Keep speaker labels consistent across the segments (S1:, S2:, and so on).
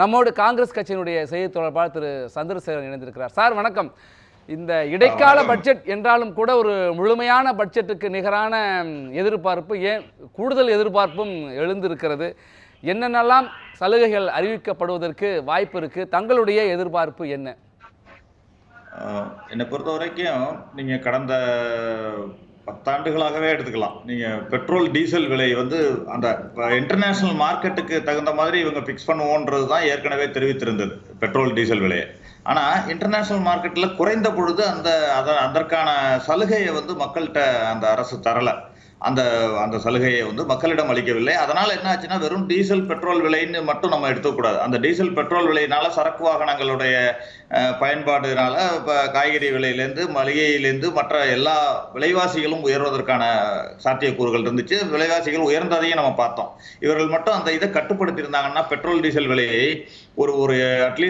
S1: நம்மோடு காங்கிரஸ் கட்சியினுடைய செய்தி தொடர்பாளர் திரு சந்திரசேகரன் இணைந்திருக்கிறார். சார் வணக்கம். இந்த இடைக்கால பட்ஜெட் என்றாலும் கூட ஒரு முழுமையான பட்ஜெட்டுக்கு நிகரான எதிர்பார்ப்பு ஏன் கூடுதல் எதிர்பார்ப்பும் எழுந்திருக்கிறது. என்னென்னலாம் சலுகைகள் அறிவிக்கப்படுவதற்கு வாய்ப்பு இருக்கு? தங்களுடைய எதிர்பார்ப்பு என்ன?
S2: என்னை பொறுத்த வரைக்கும் நீங்க கடந்த பத்தாண்டுகளாகவே எடுத்துக்கலாம். நீங்க பெட்ரோல் டீசல் விலை வந்து அந்த இன்டர்நேஷனல் மார்க்கெட்டுக்கு தகுந்த மாதிரி இவங்க பிக்ஸ் பண்ணுவோன்றது தான் ஏற்கனவே தெரிவித்திருந்தது. பெட்ரோல் டீசல் விலையை. ஆனால் இன்டர்நேஷ்னல் மார்க்கெட்டில் குறைந்த பொழுது அந்த அதை அதற்கான சலுகையை வந்து மக்கள்கிட்ட அந்த அரசு தரலை. அந்த அந்த சலுகையை வந்து மக்களிடம் அளிக்கவில்லை. அதனால் என்ன ஆச்சுன்னா வெறும் டீசல் பெட்ரோல் விலைன்னு மட்டும் நம்ம எடுத்துக்கூடாது அந்த டீசல் பெட்ரோல் விலையினால சரக்கு வாகனங்களுடைய பயன்பாடுனால இப்போ காய்கறி விலையிலேருந்து மளிகையிலேருந்து மற்ற எல்லா விலைவாசிகளும் உயர்வதற்கான சாத்தியக்கூறுகள் இருந்துச்சு. விலைவாசிகள் உயர்ந்ததையும் நம்ம பார்த்தோம். இவர்கள் மட்டும் அந்த இதை கட்டுப்படுத்தியிருந்தாங்கன்னா பெட்ரோல் டீசல் விலையை ஒரு ஒரு அட்லீஸ்ட்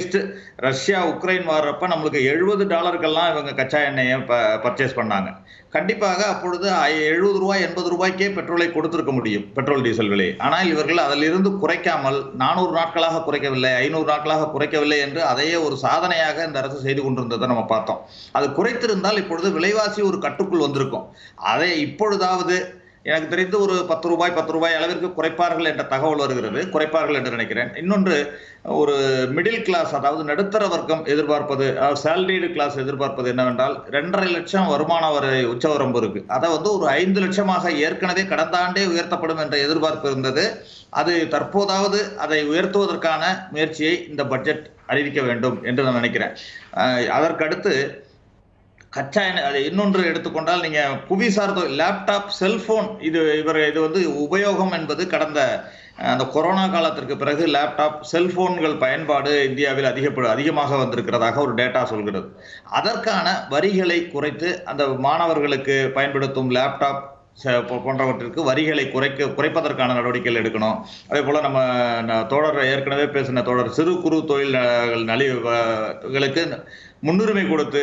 S2: ரஷ்யா உக்ரைன் வர்றப்ப நம்மளுக்கு எழுபது டாலருக்கெல்லாம் இவங்க கச்சா எண்ணெயை பர்ச்சேஸ் பண்ணாங்க. கண்டிப்பாக அப்பொழுது எழுபது ரூபாய் எண்பது ரூபாய்க்கே பெட்ரோலை கொடுத்துருக்க முடியும் பெட்ரோல் டீசல் விலை ஆனால் இவர்கள் அதிலிருந்து குறைக்காமல் நானூறு நாட்களாக குறைக்கவில்லை ஐநூறு நாட்களாக குறைக்கவில்லை என்று அதையே ஒரு சாதனையாக இந்த அரசு செய்து கொண்டிருந்ததை நம்ம பார்த்தோம். அது குறைத்திருந்தால் இப்பொழுது விலைவாசி ஒரு கட்டுக்குள் வந்திருக்கும். அதை இப்பொழுதாவது எனக்கு தெரிந்து ஒரு பத்து ரூபாய் பத்து ரூபாய் அளவிற்கு குறைப்பார்கள் என்ற தகவல் வருகிறது. குறைப்பார்கள் என்று நினைக்கிறேன். இன்னொன்று ஒரு மிடில் கிளாஸ் அதாவது நடுத்தர வர்க்கம் எதிர்பார்ப்பது சேலரிடு கிளாஸ் எதிர்பார்ப்பது என்னவென்றால் ரெண்டரை லட்சம் வருமான வரை உச்சவரம்பு இருக்கு. அதை வந்து ஒரு ஐந்து லட்சமாக ஏற்கனவே கடந்த ஆண்டே உயர்த்தப்படும் என்ற எதிர்பார்ப்பு இருந்தது. அது தற்போதாவது அதை உயர்த்துவதற்கான முயற்சியை இந்த பட்ஜெட் அறிவிக்க வேண்டும் என்று நான் நினைக்கிறேன். அதற்கடுத்து கச்சா எண்ணெய் அது இன்னொன்று எடுத்துக்கொண்டால் நீங்க புவி சார்ந்த லேப்டாப் செல்போன் இது இவர் இது வந்து உபயோகம் என்பது கடந்த அந்த கொரோனா காலத்திற்கு பிறகு லேப்டாப் செல்போன்கள் பயன்பாடு இந்தியாவில் அதிகப்படு அதிகமாக வந்திருக்கிறதாக ஒரு டேட்டா சொல்கிறது. அதற்கான வரிகளை குறைத்து அந்த மாணவர்களுக்கு பயன்படுத்தும் லேப்டாப் ச- போன்றவற்றிற்கு வரிகளை குறைக்க குறைப்பதற்கான நடவடிக்கைகள் எடுக்கணும். அதே போல் நம்ம தோழர் ஏற்கனவே பேசின தோழர் சிறு குறு தொழில் நலிவுகளுக்கு முன்னுரிமை கொடுத்து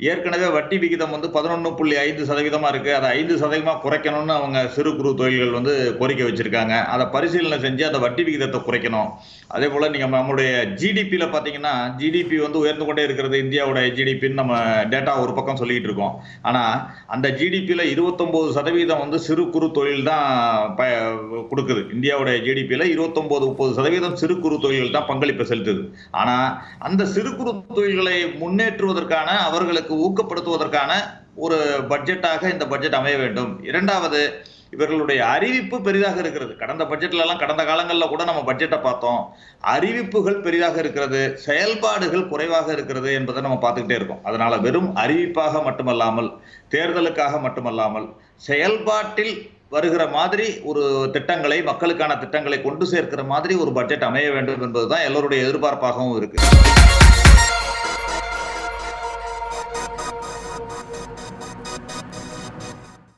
S2: ஏற்கனவே வட்டி விகிதம் வந்து பதினொன்று புள்ளி ஐந்து சதவீதமாக இருக்குது அதை ஐந்து சதவீதமாக குறைக்கணும்னு அவங்க சிறு குறு தொழில்கள் வந்து கோரிக்கை வச்சுருக்காங்க. அதை பரிசீலனை செஞ்சு அந்த வட்டி விகிதத்தை குறைக்கணும். அதே போல் நீங்கள் நம்மளுடைய ஜிடிபியில் பார்த்தீங்கன்னா ஜிடிபி வந்து உயர்ந்து கொண்டே இருக்கிறது. இந்தியாவுடைய ஜிடிபின்னு நம்ம டேட்டா ஒரு பக்கம் சொல்லிக்கிட்டு இருக்கோம். ஆனால் அந்த ஜிடிபியில் இருபத்தொம்போது சதவீதம் வந்து சிறு குறு தொழில் தான் ப- கொடுக்குது. இந்தியாவுடைய ஜிடிபியில் இருபத்தொம்போது முப்பது சதவீதம் சிறு குறு தொழில்கள் தான் பங்களிப்பை செலுத்துது. ஆனால் அந்த சிறு குறு தொழில்களை முன்னேற்றுவதற்கான அவர்களுக்கு ஊக்கப்படுத்துவதற்கான ஒரு பட்ஜெட்டாக இந்த பட்ஜெட் அமைய வேண்டும். இரண்டாவது இவர்களுடைய அறிவிப்பு பெரிதாக இருக்கிறது. கடந்த பட்ஜெட்ல எல்லாம் கடந்த காலங்களில் கூட நம்ம பட்ஜெட்டை பார்த்தோம். அறிவிப்புகள் பெரிதாக இருக்கிறது. செயல்பாடுகள் குறைவாக இருக்கிறது என்பதை நம்ம பார்த்துக்கிட்டே இருக்கோம். அதனால வெறும் அறிவிப்பாக மட்டுமல்லாமல் தேர்தலுக்காக மட்டுமல்லாமல் செயல்பாட்டில் வருகிற மாதிரி ஒரு திட்டங்களை மக்களுக்கான திட்டங்களை கொண்டு சேர்க்கிற மாதிரி ஒரு பட்ஜெட் அமைய வேண்டும் என்பதுதான் எல்லோருடைய எதிர்பார்ப்பாகவும் இருக்கு.